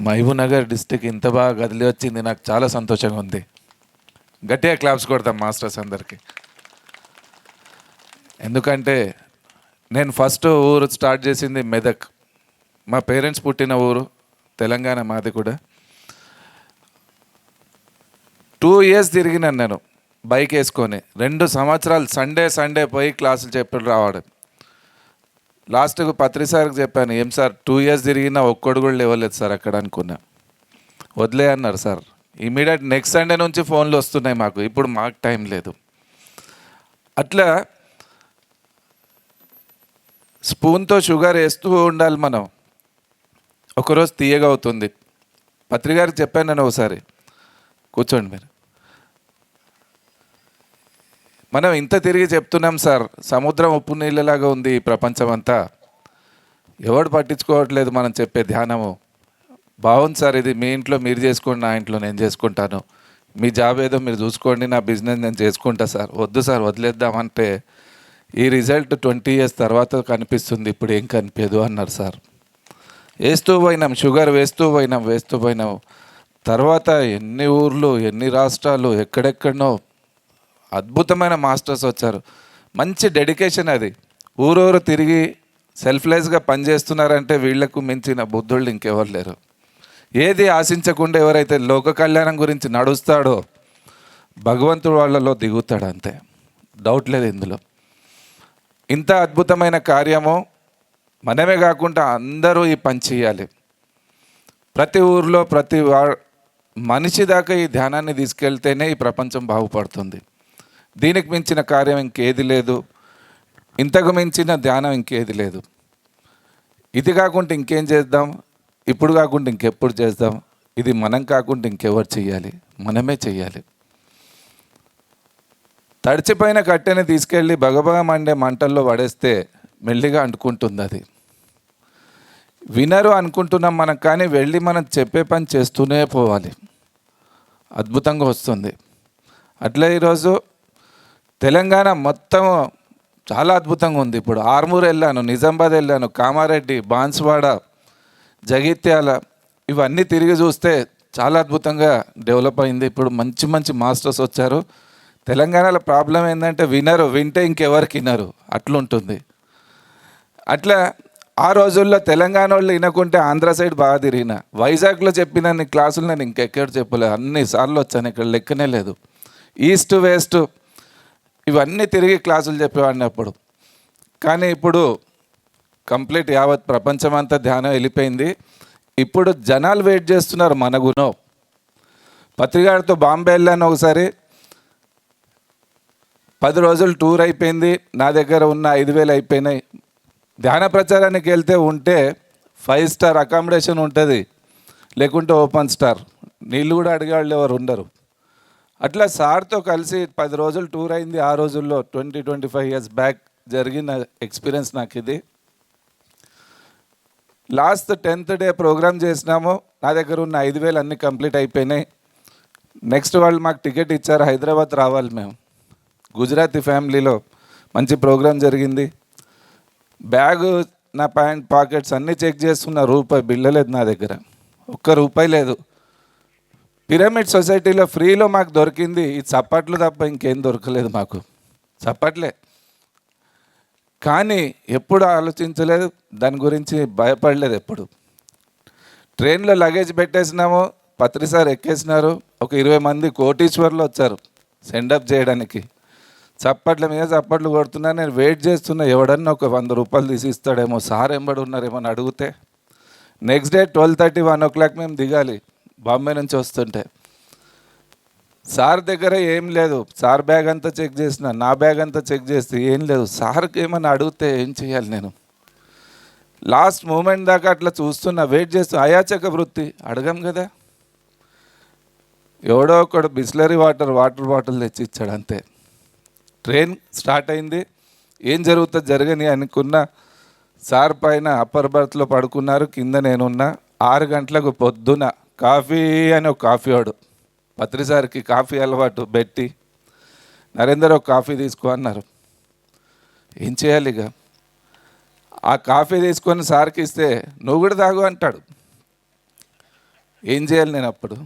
Mahabubnagar district ఇంత బాగా కదిలి వచ్చింది నాకు చాలా సంతోషంగా ఉంది. గట్టిగా క్లాప్స్ కొడతాం మాస్టర్స్ అందరికీ. ఎందుకంటే నేను ఫస్ట్ ఊరు స్టార్ట్ చేసింది మెదక్. మా పేరెంట్స్ పుట్టిన ఊరు తెలంగాణ మాది కూడా. టూ ఇయర్స్ తిరిగినాను నేను బైక్ వేసుకొని. రెండు సంవత్సరాలు సండే సండే పోయి క్లాసులు చెప్పి రావడం. లాస్ట్ పత్రి సార్కి చెప్పాను ఏం సార్ టూ ఇయర్స్ తిరిగినా ఒక్కడు కూడా లేవలేదు సార్ అక్కడ అనుకున్నా. వదిలే అన్నారు సార్. ఇమీడియట్ నెక్స్ట్ సండే నుంచి ఫోన్లు వస్తున్నాయి మాకు. ఇప్పుడు మాకు టైం లేదు. అట్లా స్పూన్తో షుగర్ వేస్తూ ఉండాలి మనం. ఒకరోజు తీయగా అవుతుంది. పత్రిక గారికి చెప్పాను నేను ఒకసారి. కూర్చోండి మీరు. మనం ఇంత తిరిగి చెప్తున్నాం సార్. సముద్రం ఉప్పు నీళ్ళలాగా ఉంది ప్రపంచం అంతా ఎవడు పట్టించుకోవట్లేదు మనం చెప్పే ధ్యానము. బాగుంది సార్. ఇది మీ ఇంట్లో మీరు చేసుకోండి నా ఇంట్లో నేను చేసుకుంటాను. మీ జాబ్ ఏదో మీరు చూసుకోండి నా బిజినెస్ నేను చేసుకుంటా సార్. వద్దు సార్. వదిలేద్దామంటే ఈ రిజల్ట్ ట్వంటీ ఇయర్స్ తర్వాత కనిపిస్తుంది. ఇప్పుడు ఏం కనిపించదు అన్నారు సార్. వేస్తూ పోయినాం షుగర్ వేస్తూ పోయినాం వేస్తూ పోయినాం. తర్వాత ఎన్ని ఊర్లు ఎన్ని రాష్ట్రాలు ఎక్కడెక్కడనో అద్భుతమైన మాస్టర్స్ వచ్చారు. మంచి డెడికేషన్ అది. ఊరూరు తిరిగి సెల్ఫ్లెస్గా పనిచేస్తున్నారంటే వీళ్ళకు మించిన బుద్ధుళ్ళు ఇంకెవరు లేరు. ఏది ఆశించకుండా ఎవరైతే లోక కళ్యాణం గురించి నడుస్తాడో భగవంతుడు వాళ్ళలో దిగుతాడు అంతే. డౌట్ లేదు ఇందులో. ఇంత అద్భుతమైన కార్యము మనమే కాకుండా అందరూ ఈ పని చేయాలి. ప్రతి ఊర్లో ప్రతి వా మనిషి దాకా ఈ ధ్యానాన్ని తీసుకెళ్తేనే ఈ ప్రపంచం బాగుపడుతుంది. దీనికి మించిన కార్యం ఇంకేది లేదు. ఇంతకు మించిన ధ్యానం ఇంకేది లేదు. ఇది కాకుండా ఇంకేం చేద్దాం? ఇప్పుడు కాకుండా ఇంకెప్పుడు చేద్దాం? ఇది మనం కాకుండా ఇంకెవరు చేయాలి మనమే చేయాలి తడిచిపోయిన కట్టెని తీసుకెళ్ళి భగభగ మండే మంటల్లో పడేస్తే మెల్లిగా అంటుకుంటుంది అది. వినరు అనుకుంటున్నాం మనం కానీ వెళ్ళి మనం చెప్పే పని చేస్తూనే పోవాలి. అద్భుతంగా వస్తుంది. అట్లే ఈరోజు తెలంగాణ మొత్తం చాలా అద్భుతంగా ఉంది. ఇప్పుడు ఆర్మూర్ వెళ్ళాను నిజామాబాద్ వెళ్ళాను కామారెడ్డి బాన్స్వాడ జగిత్యాల ఇవన్నీ తిరిగి చూస్తే చాలా అద్భుతంగా డెవలప్ అయింది. ఇప్పుడు మంచి మంచి మాస్టర్స్ వచ్చారు. తెలంగాణలో ప్రాబ్లం ఏంటంటే వినరు వింటే ఇంకెవరికి వినరు. అట్లుంటుంది. అట్లా ఆ రోజుల్లో తెలంగాణ వాళ్ళు వినకుంటే ఆంధ్ర సైడ్ బాగా తిరిగిన. వైజాగ్లో చెప్పిన క్లాసులు నేను ఇంకెక్కడ చెప్పలేదు అన్ని సార్లు వచ్చాను ఇక్కడ లెక్కనే లేదు. ఈస్ట్ వేస్ట్ ఇవన్నీ తిరిగి క్లాసులు చెప్పేవాడిని అప్పుడు. కానీ ఇప్పుడు కంప్లీట్ యావత్ ప్రపంచమంతా ధ్యానం వెళ్ళిపోయింది. ఇప్పుడు జనాలు వెయిట్ చేస్తున్నారు మన గుణం. పత్రికాడితో బాంబే వెళ్ళాను ఒకసారి. పది రోజులు టూర్ అయిపోయింది. నా దగ్గర ఉన్న ఐదు వేలు అయిపోయినాయి. ధ్యాన ప్రచారానికి వెళ్తే ఉంటే ఫైవ్ స్టార్ అకామిడేషన్ ఉంటుంది. లేకుంటే ఓపెన్ స్టార్. నీళ్ళు కూడా అడిగేవాళ్ళు ఎవరు ఉండరు. అట్లా సార్తో కలిసి పది రోజులు టూర్ అయింది. ఆ రోజుల్లో twenty twenty five years back జరిగిన ఎక్స్పీరియన్స్ నాకు ఇది. లాస్ట్ టెన్త్ డే ప్రోగ్రామ్ చేసినాము. నా దగ్గర ఉన్న ఐదు వేలు అన్నీ కంప్లీట్ అయిపోయినాయి. నెక్స్ట్ వాళ్ళు మాకు టికెట్ ఇచ్చారు. హైదరాబాద్ రావాలి మేము. గుజరాతీ ఫ్యామిలీలో మంచి ప్రోగ్రామ్ జరిగింది. బ్యాగ్ నా ప్యాంట్ పాకెట్స్ అన్నీ చెక్ చేస్తున్న రూపాయి బిల్లలేదు నా దగ్గర. ఒక్క రూపాయి లేదు. పిరమిడ్ సొసైటీలో ఫ్రీలో మాకు దొరికింది. ఈ చప్పట్లు తప్ప ఇంకేం దొరకలేదు మాకు. చప్పట్లే. కానీ ఎప్పుడు ఆలోచించలేదు. దాని గురించి భయపడలేదు ఎప్పుడు. ట్రైన్లో లగేజ్ పెట్టేసినాము. పత్రిసార్ ఎక్కేసినారు. ఒక ఇరవై మంది కోటీశ్వర్లు వచ్చారు సెండప్ చేయడానికి. చప్పట్ల మీద చప్పట్లు కొడుతున్నా నేను వెయిట్ చేస్తున్నా. ఎవడన్నా ఒక వంద రూపాయలు తీసి ఇస్తాడేమో సార్ ఎంబడి ఉన్నారేమో అని అడిగితే next day twelve thirty one o'clock మేము దిగాలి. బాంబే నుంచి వస్తుంటే. సార్ దగ్గర ఏం లేదు. సార్ బ్యాగ్ అంతా చెక్ చేసిన నా బ్యాగ్ అంతా చెక్ చేస్తే ఏం లేదు. సార్కి ఏమైనా అడిగితే ఏం చేయాలి నేను? లాస్ట్ మూమెంట్ దాకా అట్లా చూస్తున్నా. వెయిట్ చేస్తూ అయాచక వృత్తి. అడగం కదా. ఎవడో ఒకడు బిస్లరీ వాటర్ వాటర్ బాటిల్ తెచ్చి ఇచ్చాడు అంతే. ట్రైన్ స్టార్ట్ అయింది. ఏం జరుగుతుందో జరగని అనుకున్న సార్ పైన అప్పర్ బర్త్లో పడుకున్నారు. కింద నేనున్నా. ఆరు గంటలకు పొద్దున కాఫీ అని ఒక కాఫీ వాడు. పత్రిసారికి కాఫీ అలవాటు పెట్టి నరేందర్ ఒక కాఫీ తీసుకో అన్నారు. ఏం చేయాలి ఇక? ఆ కాఫీ తీసుకొని సార్కి ఇస్తే నువ్వు కూడా తాగు అంటాడు. ఏం చేయాలి నేను అప్పుడు?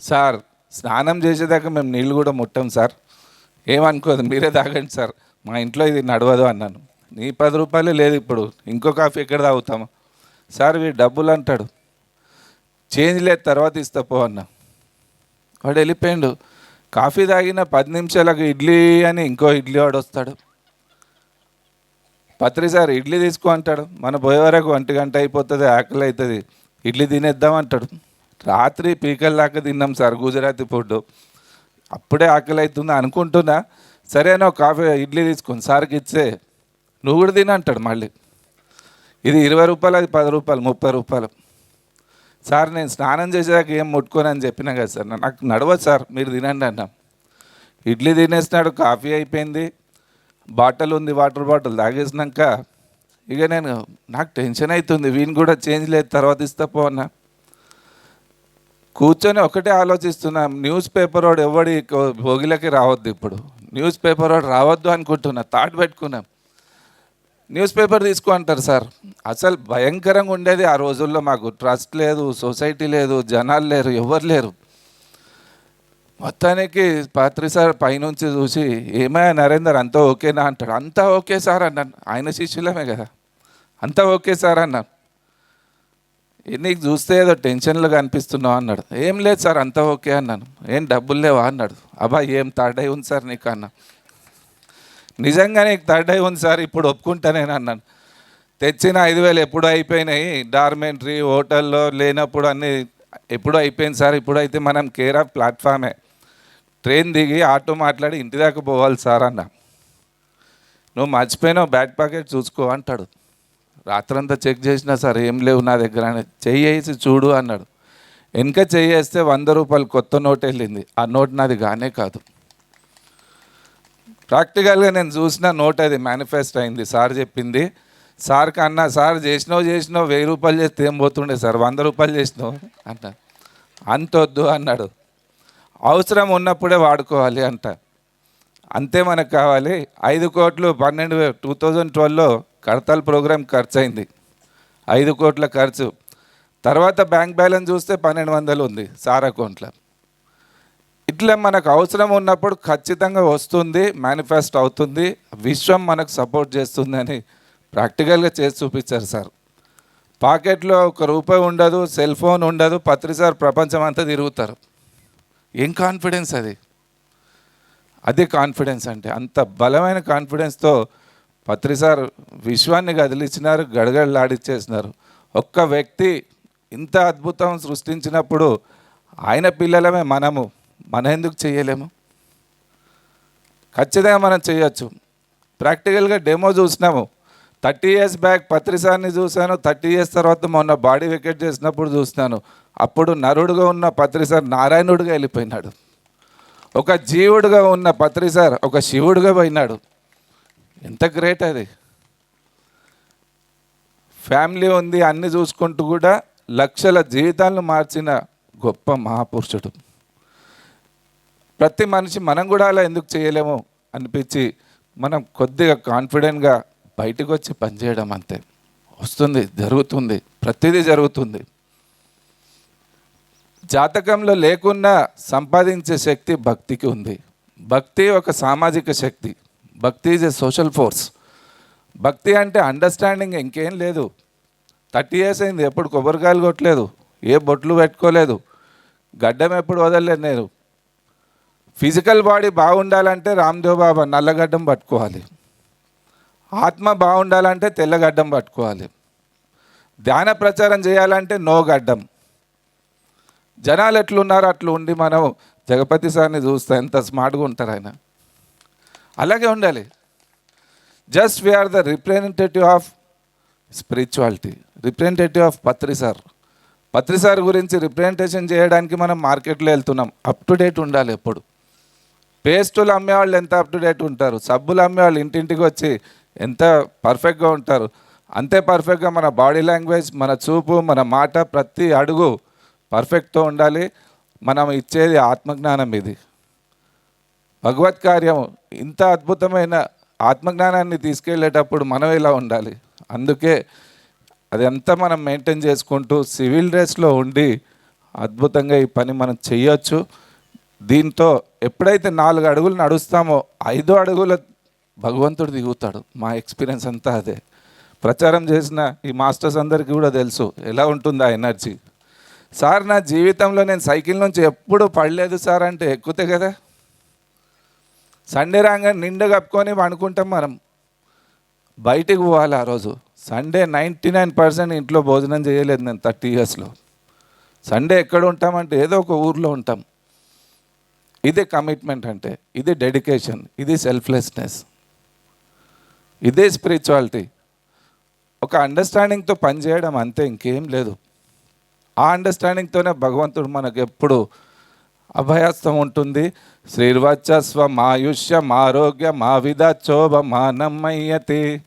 సార్ స్నానం చేసేదాకా మేము నీళ్ళు కూడా ముట్టాం సార్. ఏమనుకోదు మీరే తాగండి సార్. మా ఇంట్లో ఇది నడవదు అన్నాను. నీ పది రూపాయలే లేదు ఇప్పుడు. ఇంకో కాఫీ ఎక్కడ తాగుతాము? సార్ వీడు డబ్బులు అంటాడు. చేంజ్ లేదు తర్వాత ఇస్తా పో అన్న. వాడు వెళ్ళిపోయిండు. కాఫీ తాగిన పది నిమిషాలకు ఇడ్లీ అని ఇంకో ఇడ్లీ వాడు వస్తాడు. పత్రి సార్ ఇడ్లీ తీసుకో అంటాడు. మన పోయే వరకు ఒంటి గంట అయిపోతుంది ఆకలి అవుతుంది ఇడ్లీ తినేద్దాం అంటాడు. రాత్రి పీకల దాకా తిన్నాం సార్ గుజరాతీ ఫుడ్ అప్పుడే ఆకలి అవుతుంది అనుకుంటున్నా. సరేనో కాఫీ ఇడ్లీ తీసుకుని సార్కి ఇచ్చే. నువ్వు కూడా తిన అంటాడు మళ్ళీ. ఇది ఇరవై రూపాయలు అది పది రూపాయలు ముప్పై రూపాయలు. సార్ నేను స్నానం చేసేదాకా ఏం ముట్టుకోను అని చెప్పినా కదా సార్. నాకు నడవదు సార్ మీరు తినండి అన్నా. ఇడ్లీ తినేసినాడు కాఫీ అయిపోయింది. బాటిల్ ఉంది వాటర్ బాటిల్ తాగేసినాక ఇక నేను నాకు టెన్షన్ అవుతుంది వీని కూడా చేంజ్ లేదు తర్వాత ఇస్తా పో అన్నా. కూర్చొని ఒకటే ఆలోచిస్తున్నా న్యూస్ పేపర్ వాడు ఎవడి భోగిలకి రావద్దు ఇప్పుడు. న్యూస్ పేపర్ వాడు రావద్దు అనుకుంటున్నా థాట్ పెట్టుకున్నాం. న్యూస్ పేపర్ తీసుకో అంటారు సార్. అసలు భయంకరంగా ఉండేది ఆ రోజుల్లో మాకు. ట్రస్ట్ లేదు సొసైటీ లేదు జనాలు లేరు ఎవరు లేరు. మొత్తానికి పాత్రి సార్ పైనుంచి చూసి ఏమయ్యా నరేందర్ అంతా ఓకేనా అంటాడు. అంతా ఓకే సార్ అన్నాను ఆయన శిష్యులమే కదా. అంతా ఓకే సార్ అన్నాను నీకు చూస్తే ఏదో టెన్షన్లో కనిపిస్తున్నావు అన్నాడు. ఏం లేదు సార్ అంతా ఓకే అన్నాను. ఏం డబ్బులు లేవా అన్నాడు. అబ్బా ఏం థర్డ్ ఉంది సార్ నీకు అన్నా. నిజంగానే థర్డ్ అయి ఉంది సార్ ఇప్పుడు ఒప్పుకుంటానేను అన్నాను. తెచ్చిన ఐదు వేలు ఎప్పుడు అయిపోయినాయి. డార్మెంటరీ హోటల్లో లేనప్పుడు అన్నీ ఎప్పుడు అయిపోయింది సార్. ఇప్పుడైతే మనం కేర్ ఆఫ్ ప్లాట్ఫామే ట్రైన్ దిగి ఆటో మాట్లాడి ఇంటి దాకా పోవాలి సార్ అన్న. నువ్వు మర్చిపోయినావు బ్యాక్ ప్యాకెట్ చూసుకో అంటాడు. రాత్రంతా చెక్ చేసినా సార్ ఏం లేవు నా దగ్గర అని. చెయ్యేసి వేసి చూడు అన్నాడు. వెనక చెయ్యి వేస్తే వంద రూపాయలు కొత్త నోట్ వెళ్ళింది ఆ నోట్ నాది కానే కాదు. ప్రాక్టికల్గా నేను చూసిన నోట్ అది మేనిఫెస్ట్ అయింది. సార్ చెప్పింది సార్ కన్నా సార్ చేసినావు చేసినావు వెయ్యి రూపాయలు చేస్తే ఏం పోతుండే సార్? వంద రూపాయలు చేసినావు? అంట. అంతొద్దు అన్నాడు. అవసరం ఉన్నప్పుడే వాడుకోవాలి అంట. అంతే మనకు కావాలి. ఐదు కోట్లు పన్నెండు టూ థౌజండ్ ట్వెల్వ్లో కడతాల్ ప్రోగ్రామ్ ఖర్చు అయింది ఐదు కోట్ల ఖర్చు. తర్వాత బ్యాంక్ బ్యాలెన్స్ చూస్తే పన్నెండు వందలు ఉంది సార్ అకౌంట్లో. ఇట్లా మనకు అవసరం ఉన్నప్పుడు ఖచ్చితంగా వస్తుంది మేనిఫెస్ట్ అవుతుంది విశ్వం మనకు సపోర్ట్ చేస్తుంది అని ప్రాక్టికల్గా చేసి చూపించారు సార్. పాకెట్లో ఒక రూపాయి ఉండదు సెల్ ఫోన్ ఉండదు పత్రి సార్ ప్రపంచం అంతా తిరుగుతారు. ఏం కాన్ఫిడెన్స్ అది? అదే కాన్ఫిడెన్స్ అంటే అంత బలమైన కాన్ఫిడెన్స్తో పత్రి సార్ విశ్వాన్ని కదిలించినారు గడగడలాడిచ్చేసినారు. ఒక్క వ్యక్తి ఇంత అద్భుతం సృష్టించినప్పుడు ఆయన పిల్లలమే మనము. మనం ఎందుకు చేయలేము? ఖచ్చితంగా మనం చేయొచ్చు. ప్రాక్టికల్గా డెమో చూసినాము. థర్టీ ఇయర్స్ బ్యాక్ పత్రిసాన్ని చూశాను. థర్టీ ఇయర్స్ తర్వాత మొన్న బాడీ వికెట్ చేసినప్పుడు చూసినాను. అప్పుడు నరుడుగా ఉన్న పత్రిసార్ నారాయణుడిగా వెళ్ళిపోయినాడు. ఒక జీవుడుగా ఉన్న పత్రిసార్ ఒక శివుడుగా పోయినాడు. ఎంత గ్రేట్ అది. ఫ్యామిలీ ఉంది అన్ని చూసుకుంటూ కూడా లక్షల జీవితాలను మార్చిన గొప్ప మహాపురుషుడు. ప్రతి మనిషి మనం కూడా అలా ఎందుకు చేయలేము అనిపించి మనం కొద్దిగా కాన్ఫిడెంట్గా బయటకు వచ్చి పనిచేయడం అంతే. వస్తుంది జరుగుతుంది ప్రతిదీ జరుగుతుంది. జాతకంలో లేకున్నా సంపాదించే శక్తి భక్తికి ఉంది. భక్తి ఒక సామాజిక శక్తి. భక్తి ఈజ్ ఎ సోషల్ ఫోర్స్ భక్తి అంటే అండర్స్టాండింగ్ ఇంకేం లేదు. థర్టీ ఇయర్స్ అయింది ఎప్పుడు కొబ్బరికాయలు కొట్టలేదు ఏ బొట్లు పెట్టుకోలేదు గడ్డం ఎప్పుడు వదలలేదు నేను. ఫిజికల్ బాడీ బాగుండాలంటే రామ్దేవ్ బాబా నల్లగడ్డం పట్టుకోవాలి. ఆత్మ బాగుండాలంటే తెల్లగడ్డం పట్టుకోవాలి. ధ్యాన ప్రచారం చేయాలంటే నో గడ్డం. జనాలు ఎట్లున్నారో అట్లు ఉండి మనం జగపతి సార్ని చూస్తే ఎంత స్మార్ట్గా ఉంటారు ఆయన. అలాగే ఉండాలి. Just we are the representative of spirituality representative of Patri sir Patri sir గురించి రిప్రజెంటేషన్ చేయడానికి మనం మార్కెట్లో వెళ్తున్నాం. అప్ టు డేట్ ఉండాలి ఎప్పుడు. పేస్టులు అమ్మేవాళ్ళు ఎంత అప్ టు డేట్ ఉంటారు? సబ్బులు అమ్మేవాళ్ళు ఇంటింటికి వచ్చి ఎంత పర్ఫెక్ట్గా ఉంటారు? అంతే పర్ఫెక్ట్గా మన బాడీ లాంగ్వేజ్ మన చూపు మన మాట ప్రతి అడుగు పర్ఫెక్ట్తో ఉండాలి. మనం ఇచ్చేది ఆత్మజ్ఞానం ఇది. భగవత్ కార్యం ఇంత అద్భుతమైన ఆత్మజ్ఞానాన్ని తీసుకెళ్ళేటప్పుడు మనం ఇలా ఉండాలి? అందుకే అదంతా మనం మెయింటైన్ చేసుకుంటూ సివిల్ డ్రెస్లో ఉండి అద్భుతంగా ఈ పని మనం చేయొచ్చు. దీంతో ఎప్పుడైతే నాలుగు అడుగులు నడుస్తామో ఐదో అడుగుల భగవంతుడు దిగుతాడు. మా ఎక్స్పీరియన్స్ అంతా అదే. ప్రచారం చేసిన ఈ మాస్టర్స్ అందరికీ కూడా తెలుసు. ఎలా ఉంటుంది ఆ ఎనర్జీ? సార్ నా జీవితంలో నేను సైకిల్ నుంచి ఎప్పుడు పడలేదు సార్ అంటే ఎక్కుతే కదా. సండే రాగా నిండా కప్పుకొని పండుకుంటాం మనం. బయటికి పోవాలి ఆ రోజు. సండే నైంటీ నైన్ పర్సెంట్ ఇంట్లో భోజనం చేయలేదు నేను థర్టీ ఇయర్స్లో. సండే ఎక్కడ ఉంటామంటే ఏదో ఒక ఊర్లో ఉంటాం. ఇదే కమిట్మెంట్ అంటే ఇది డెడికేషన్ ఇది సెల్ఫ్లెస్నెస్ ఇదే స్పిరిచువాలిటీ ఒక అండర్స్టాండింగ్తో పనిచేయడం అంతే ఇంకేం లేదు. ఆ అండర్స్టాండింగ్తోనే భగవంతుడు మనకు ఎప్పుడు అభయస్థం ఉంటుంది. శ్రీర్వచస్వ మాయుష్య మారోగ్య మావిధ చోభ మానమయ్యతి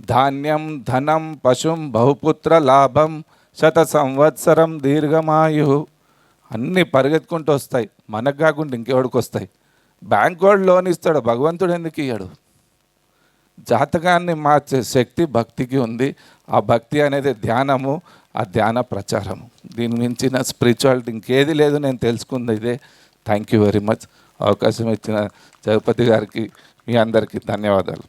ధాన్యం ధనం పశుం బహుపుత్ర లాభం శత సంవత్సరం దీర్ఘమాయు. అన్నీ పరిగెత్తుకుంటూ వస్తాయి. మనకు కాకుండా ఇంకెవడికి వస్తాయి? బ్యాంక్ వాడు లోన్ ఇస్తాడు. భగవంతుడు ఎందుకు ఇయ్యాడు? జాతకాన్ని మార్చే శక్తి భక్తికి ఉంది. ఆ భక్తి అనేది ధ్యానము ఆ ధ్యాన ప్రచారము. దీని మించిన స్పిరిచువాలిటీ ఇంకేది లేదు నేను తెలుసుకుంది ఇదే. థ్యాంక్ యూ వెరీ మచ్ అవకాశం ఇచ్చిన జగపతి గారికి మీ అందరికీ ధన్యవాదాలు.